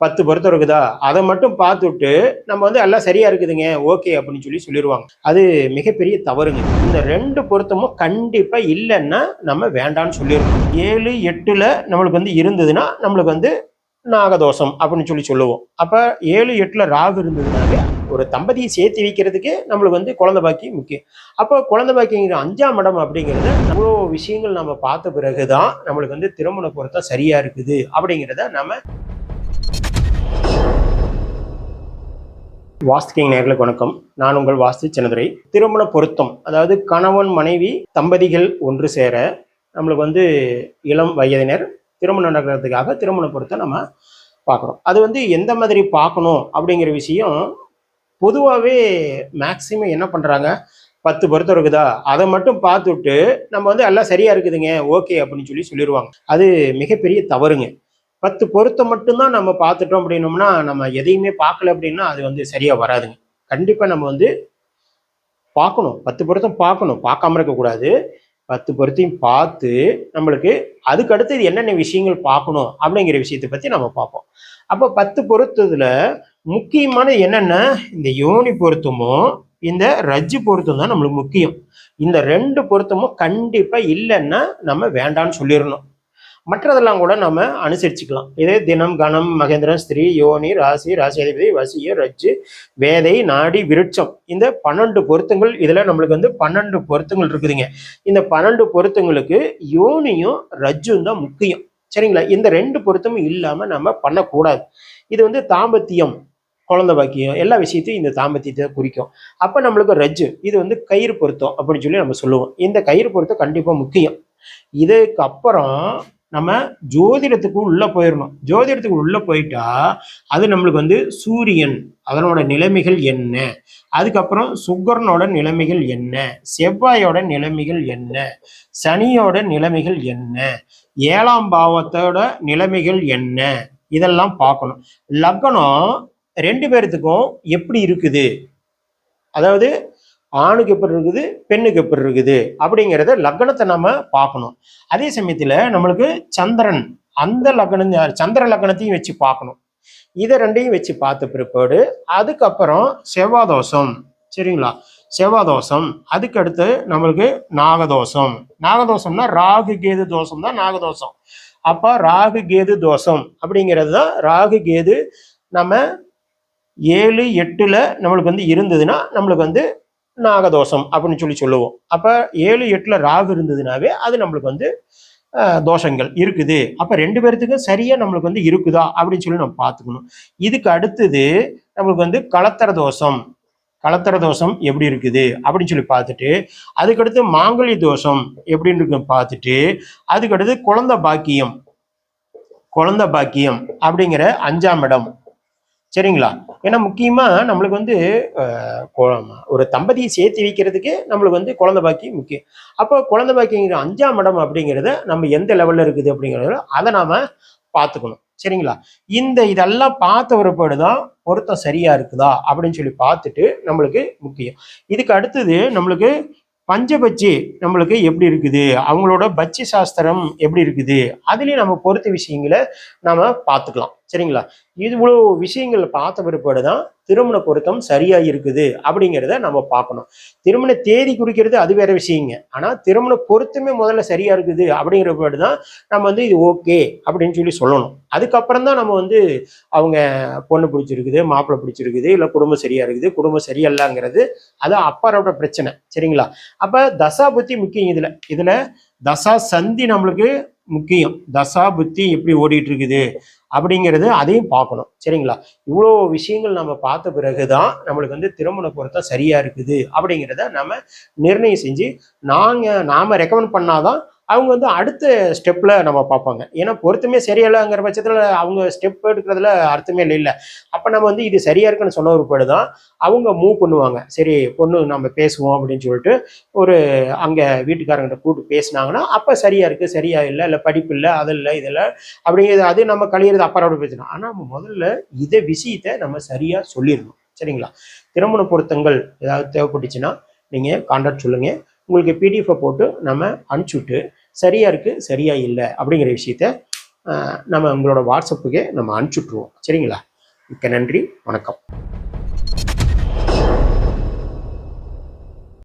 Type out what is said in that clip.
பத்து பொருத்தம் இருக்குதா அதை மட்டும் பார்த்துட்டு நம்ம வந்து எல்லாம் சரியா இருக்குதுங்க ஓகே அப்படின்னு சொல்லி சொல்லிடுவாங்க அது மிகப்பெரிய தவறுங்க. இந்த ரெண்டு பொருத்தமும் கண்டிப்பா இல்லைன்னா நம்ம வேண்டாம்னு சொல்லிடுவோம் ஏழு எட்டுல நம்மளுக்கு வந்து இருந்ததுன்னா நம்மளுக்கு வந்து நாகதோஷம் அப்படின்னு சொல்லி சொல்லுவோம். அப்ப ஏழு எட்டுல ராகு இருந்ததுனாலே ஒரு தம்பதியை சேர்த்து வைக்கிறதுக்கு நம்மளுக்கு வந்து குழந்தை பாக்கியம் முக்கியம். அப்போ குழந்தை பாக்கியங்கிற அஞ்சாம் இடம் அப்படிங்கிறது அவ்வளோ விஷயங்கள் நம்ம பார்த்த பிறகுதான் நம்மளுக்கு வந்து திருமண பொருத்தம் சரியா இருக்குது அப்படிங்கிறத நம்ம வாஸ்து கிங் நேர்களுக்கு வணக்கம். நான் உங்கள் வாஸ்து சின்னதுரை திருமண பொருத்தம் அதாவது கணவன் மனைவி தம்பதிகள் ஒன்று சேர நம்மளுக்கு வந்து இளம் வயதினர் திருமணம் நடக்கிறதுக்காக திருமண பொருத்தம் நம்ம பார்க்குறோம். அது வந்து எந்த மாதிரி பார்க்கணும் அப்படிங்கிற விஷயம் பொதுவாகவே மேக்சிமம் என்ன பண்ணுறாங்க பத்து பொருத்தம் இருக்குதா? அதை மட்டும் பார்த்துட்டு நம்ம வந்து எல்லாம் சரியா இருக்குதுங்க ஓகே அப்படின்னு சொல்லி சொல்லிடுவாங்க. அது மிகப்பெரிய தவறுங்க. பத்து பொருத்தம் மட்டும்தான் நம்ம பார்த்துட்டோம் அப்படின்னோம்னா நம்ம எதையுமே பார்க்கல அப்படின்னா அது வந்து சரியா வராதுங்க. கண்டிப்பா நம்ம வந்து பார்க்கணும். பத்து பொருத்தம் பார்க்கணும். பார்க்காம இருக்கக்கூடாது. பத்து பொருத்தையும் பார்த்து நம்மளுக்கு அதுக்கு அடுத்தது என்னென்ன விஷயங்கள் பார்க்கணும் அப்படிங்கிற விஷயத்தை பத்தி நம்ம பார்ப்போம். அப்போ பத்து பொருத்தத்துல முக்கியமான என்னென்ன? இந்த யோனி பொருத்தமும் இந்த ரஜ்ஜு பொருத்தம் தான் நம்மளுக்கு முக்கியம். இந்த ரெண்டு பொருத்தமும் கண்டிப்பா இல்லைன்னா நம்ம வேண்டாம்னு சொல்லிடணும். மற்றதெல்லாம் கூட நம்ம அனுசரிச்சுக்கலாம். இதே தினம் கணம் மகேந்திரன் ஸ்திரீ யோனி ராசி ராசி அதிபதி வசிய ரஜ்ஜு வேதை நாடி விருட்சம். இந்த பன்னெண்டு பொருத்தங்கள் இதில் நம்மளுக்கு வந்து பன்னெண்டு பொருத்தங்கள் இருக்குதுங்க. இந்த பன்னெண்டு பொருத்தங்களுக்கு யோனியும் ரஜ்ஜும் தான் முக்கியம். சரிங்களா? இந்த ரெண்டு பொருத்தமும் இல்லாமல் நம்ம பண்ணக்கூடாது. இது வந்து தாம்பத்தியம் குழந்தை பாக்கியம் எல்லா விஷயத்தையும் இந்த தாம்பத்தியத்தை குறிக்கும். அப்போ நம்மளுக்கு ரஜ்ஜு இது வந்து கயிறு பொருத்தம் அப்படின்னு சொல்லி நம்ம சொல்லுவோம். இந்த கயிறு பொருத்தம் கண்டிப்பாக முக்கியம். இதுக்கு அப்புறம் நம்ம ஜோதிடத்துக்கு உள்ள போயிடணும் ஜோதிடத்துக்கு உள்ள போயிட்டா அது நம்மளுக்கு வந்து சூரியன் அதனோட நிலைமைகள் என்ன? அதுக்கப்புறம் சுக்கரனோட நிலைமைகள் என்ன? செவ்வாயோட நிலைமைகள் என்ன? சனியோட நிலைமைகள் என்ன? ஏழாம் பாவத்தோட நிலைமைகள் என்ன? இதெல்லாம் பார்க்கணும். லக்னம் ரெண்டு பேர்த்துக்கும் எப்படி இருக்குது? அதாவது ஆணுக்கு எப்படி இருக்குது பெண்ணுக்கு எப்படி இருக்குது அப்படிங்கிறத லக்னத்தை நம்ம பார்க்கணும். அதே சமயத்தில் நம்மளுக்கு சந்திரன் அந்த லக்னம் சந்திர லக்னத்தையும் வச்சு பார்க்கணும். இதை ரெண்டையும் வச்சு பார்த்த பிற்பாடு அதுக்கப்புறம் செவ்வாதோஷம் சரிங்களா? செவ்வாதோஷம் அதுக்கடுத்து நம்மளுக்கு நாகதோஷம். நாகதோஷம்னா ராகு கேது தோஷம் தான் நாகதோஷம். அப்போ ராகு கேது தோஷம் அப்படிங்கிறது தான் ராகு கேது நம்ம ஏழு எட்டில் நம்மளுக்கு வந்து இருந்ததுன்னா நம்மளுக்கு வந்து நாகதோஷம் அப்படின்னு சொல்லி சொல்லுவோம். அப்போ ஏழு எட்டில் ராகு இருந்ததுனாவே அது நம்மளுக்கு வந்து தோஷங்கள் இருக்குது. அப்போ ரெண்டு பேர்த்துக்கும் சரியாக நம்மளுக்கு வந்து இருக்குதா அப்படின்னு சொல்லி நம்ம பார்த்துக்கணும். இதுக்கு அடுத்தது நம்மளுக்கு வந்து கலத்தர தோஷம். கலத்தர தோஷம் எப்படி இருக்குது அப்படின்னு சொல்லி பார்த்துட்டு அதுக்கடுத்து மாங்கல்ய தோஷம் எப்படின்னு இருக்கு பார்த்துட்டு அதுக்கடுத்து குழந்தை பாக்கியம். குழந்தை பாக்கியம் அப்படிங்கிற அஞ்சாம் இடம். சரிங்களா? ஏன்னா முக்கியமாக நம்மளுக்கு வந்து ஒரு தம்பதியை சேர்த்து வைக்கிறதுக்கு நம்மளுக்கு வந்து குழந்தை பாக்கியம் முக்கியம். அப்போ குழந்தை பாக்கியங்கிற அஞ்சாம் இடம் அப்படிங்கிறத நம்ம எந்த லெவலில் இருக்குது அப்படிங்கிறத அதை நாம் பார்த்துக்கணும். சரிங்களா? இந்த இதெல்லாம் பார்த்த பிற்பாடு தான் பொருத்தம் சரியாக இருக்குதா அப்படின்னு சொல்லி பார்த்துட்டு நம்மளுக்கு முக்கியம். இதுக்கு அடுத்தது நம்மளுக்கு பஞ்சபட்சி நம்மளுக்கு எப்படி இருக்குது? அவங்களோட பட்சி சாஸ்திரம் எப்படி இருக்குது? அதுலேயும் நம்ம பொறுத்த விஷயங்களை நாம் பார்த்துக்கலாம். சரிங்களா? இது இவ்வளோ விஷயங்கள் பார்த்த பிற்பாடு தான் திருமண பொருத்தம் சரியா இருக்குது அப்படிங்கிறத நம்ம பார்க்கணும். திருமண தேதி குறிக்கிறது அது வேற விஷயங்க. ஆனால் திருமண பொருத்தமே முதல்ல சரியா இருக்குது அப்படிங்கிற பிற்பாடு தான் நம்ம வந்து இது ஓகே அப்படின்னு சொல்லி சொல்லணும். அதுக்கப்புறம் தான் நம்ம வந்து அவங்க பொண்ணு பிடிச்சிருக்குது மாப்பிள்ளை பிடிச்சிருக்குது இல்லை குடும்பம் சரியா இருக்குது குடும்பம் சரியில்லைங்கிறது அது அப்பாரோட பிரச்சனை. சரிங்களா? அப்போ தசா புத்தி முக்கியம் இதில். இதில் தசா சந்தி நம்மளுக்கு முக்கியம். தசா புத்தி எப்படி ஓடிட்டு இருக்குது அப்படிங்கிறது அதையும் பார்க்கணும். சரிங்களா? இவ்வளோ விஷயங்கள் நம்ம பார்த்த பிறகுதான் நம்மளுக்கு வந்து திருமண பொருத்தம் சரியா இருக்குது அப்படிங்கிறத நம்ம நிர்ணயம் செஞ்சு நாங்க நாம ரெக்கமெண்ட் பண்ணாதான் அவங்க வந்து அடுத்த ஸ்டெப்பில் நம்ம பார்ப்பாங்க. ஏன்னா பொருத்தமே சரியில்லைங்கிற பட்சத்தில் அவங்க ஸ்டெப் எடுக்கிறதுல அர்த்தமே இல்லை. இல்லை அப்போ நம்ம வந்து இது சரியாக இருக்குன்னு சொன்ன ஒரு தான் அவங்க மூவ் பண்ணுவாங்க. சரி பொண்ணு நம்ம பேசுவோம் அப்படின்னு சொல்லிட்டு ஒரு அங்கே வீட்டுக்காரங்கிட்ட கூப்பிட்டு பேசினாங்கன்னா அப்போ சரியாக இருக்குது சரியா இல்லை இல்லை படிப்பு இல்லை அது இல்லை இதெல்லாம் அப்படிங்கிறது அது நம்ம கழியிறது அப்புறம் பேசணும் ஆனால் நம்ம முதல்ல இதை விஷயத்தை நம்ம சரியாக சொல்லிடணும். சரிங்களா? திருமண பொருத்தங்கள் ஏதாவது தேவைப்பட்டுச்சுன்னா நீங்கள் கான்டாக்ட் சொல்லுங்கள் உங்களுக்கு பிடிஎஃப் போட்டு நம்ம அனுப்பிச்சுட்டு சரியா இருக்குது சரியா இல்லை அப்படிங்கிற விஷயத்த நம்ம உங்களோட வாட்ஸ்அப்புக்கே நம்ம அனுப்பிச்சுட்ருவோம் சரிங்களா? மிக்க நன்றி வணக்கம்.